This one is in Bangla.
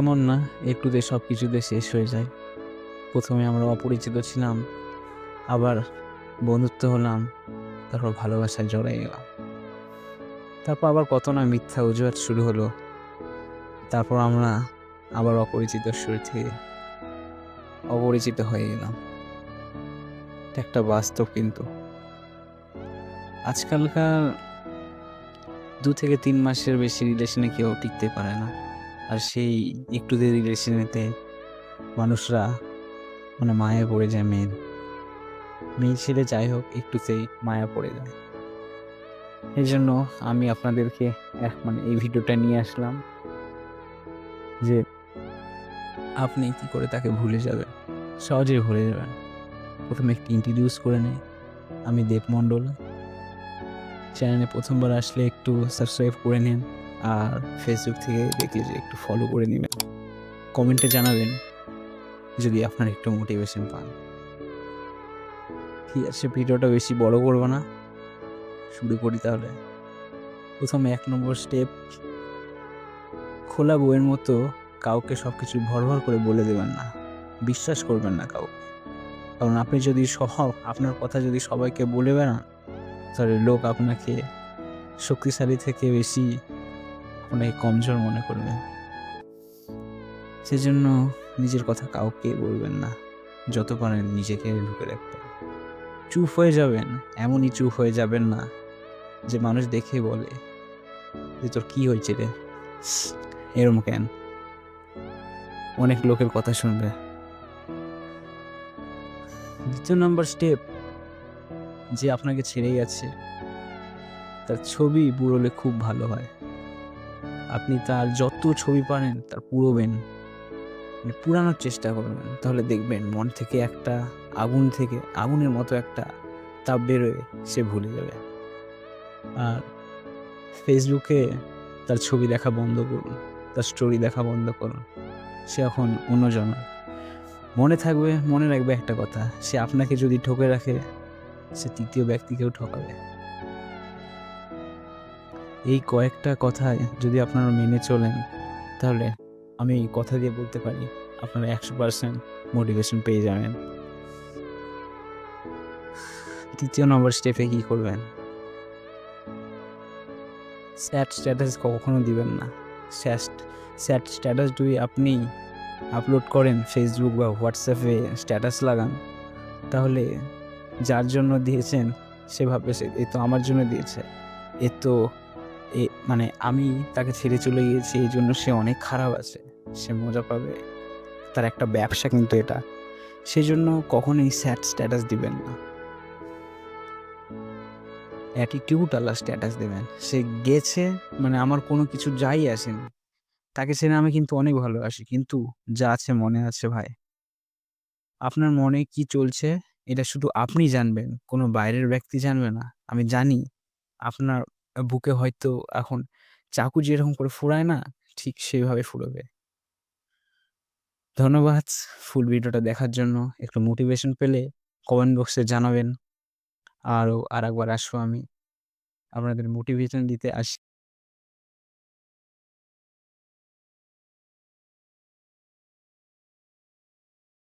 এমন না একটুতে সব কিছুতে শেষ হয়ে যায়। প্রথমে আমরা অপরিচিত ছিলাম, আবার বন্ধুত্ব হলাম, তারপর ভালোবাসায় জড়াই গেলাম তারপর আবার কত না মিথ্যা অজুহাত শুরু হলো, তারপর আমরা আবার অপরিচিত শুরু থেকে অপরিচিত হয়ে গেলাম একটা বাস্তব কিন্তু। আজকালকার দু থেকে তিন মাসের বেশি রিলেশনে কেউ টিকতে পারে না। আর সেই একটু দেরি রিলেশনেতে মানুষরা মানে মায়া পড়ে যায় মেয়ের। মেয়ে ছেলে যাই হোক একটুতেই মায়া পড়ে যায়। এই জন্য আমি আপনাদেরকে এক মানে এই ভিডিওটা নিয়ে আসলাম যে আপনি কি করে তাকে ভুলে যাবেন সহজেই ভুলে যাবেন। প্রথমে একটি ইন্ট্রোডিউস করে নেই। আমি দেব মণ্ডল। চ্যানেলে প্রথমবার আসলে একটু সাবস্ক্রাইব করে নিন। আর ফেসবুক থেকে দেখলে যে একটু ফলো করে নেবেন। কমেন্টে জানাবেন যদি আপনার একটু মোটিভেশন পান। ঠিক আছে, ভিডিওটা বেশি বড় করব না। শুরু করি তাহলে। প্রথমে এক নম্বর স্টেপ খোলা বইয়ের মতো কাউকে সব কিছু ভর ভর করে বলে দেবেন না। বিশ্বাস করবেন না কাউকে। কারণ আপনি যদি সহ, আপনার কথা যদি সবাইকে বলে বেড়ান, তাহলে লোক আপনাকে শক্তিশালী থেকে বেশি আপনাকে কমজোর মনে করবে। সেজন্য নিজের কথা কাউকে বলবেন না। যত পারেন নিজেকে ঢুকে রাখবেন চুপ হয়ে যাবেন, এমনই চুপ হয়ে যাবেন না যে মানুষ দেখে বলে যে তোর কি হয়েছে রে? এরম কেন? অনেক লোকের কথা শুনবে। দ্বিতীয় নম্বর স্টেপ, যে আপনাকে ছেড়ে গেছে, তার ছবি বুড়োলে খুব ভালো হয়। আপনি তার যত ছবি পারেন, তার পুরোবেন মানে পুরানোর চেষ্টা করবেন। তাহলে দেখবেন মন থেকে একটা, আগুন থেকে, আগুনের মতো একটা তাপ বেরোয় সে ভুলে যাবে। আর ফেসবুকে তার ছবি দেখা বন্ধ করুন, তার স্টোরি দেখা বন্ধ করুন। সে এখন অন্যজন। মনে থাকবে, মনে রাখবে একটা কথা, সে আপনাকে যদি ঠকে রাখে, সে তৃতীয় ব্যক্তিকেও ঠকাবে। এই কয়েকটা কথায় যদি আপনারা মেনে চলেন, তাহলে আমি কথা দিয়ে বলতে পারি, আপনারা একশো পার্সেন্ট মোটিভেশন পেয়ে যাবেন। তৃতীয় নম্বর স্টেপে কী করবেন? স্যাট স্ট্যাটাস কখনো দিবেন না। স্যাট স্যাট স্ট্যাটাস যদি আপনি আপলোড করেন ফেসবুক বা হোয়াটসঅ্যাপে স্ট্যাটাস লাগান, তাহলে যার জন্য দিয়েছেন, সে ভাববে সে, এ তো আমার জন্য দিয়েছে। এ তো এ মানে আমি তাকে ছেড়ে চলে গিয়েছি, এই জন্য সে অনেক খারাপ আছে, সে মজা পাবে। তার একটা ব্যবসা কিন্তু এটা। সেই জন্য কখনোই স্যাট স্ট্যাটাস দিবেন না। অ্যাটিটিউড আলা স্ট্যাটাস দেবেন। সে গেছে মানে আমার কোনো কিছু যাই আসেনি। তাকে ছেড়ে আমি কিন্তু অনেক ভালোবাসি, কিন্তু যা আছে মনে আছে ভাই। আপনার মনে কি চলছে, এটা শুধু আপনি জানবেন, কোনো বাইরের ব্যক্তি জানবে না। আমি জানি, আপনার বুকে হয়তো এখন চাকু যেরকম করে ফুরায় না, ঠিক সেইভাবে ফুরবে। ধন্যবাদ ফুল ভিডিওটা দেখার জন্য। একটু মোটিভেশন পেলে কমেন্ট বক্সে জানাবেন। আরও আর একবার আসব আমি। আপনাদের মোটিভেশন দিতে আসি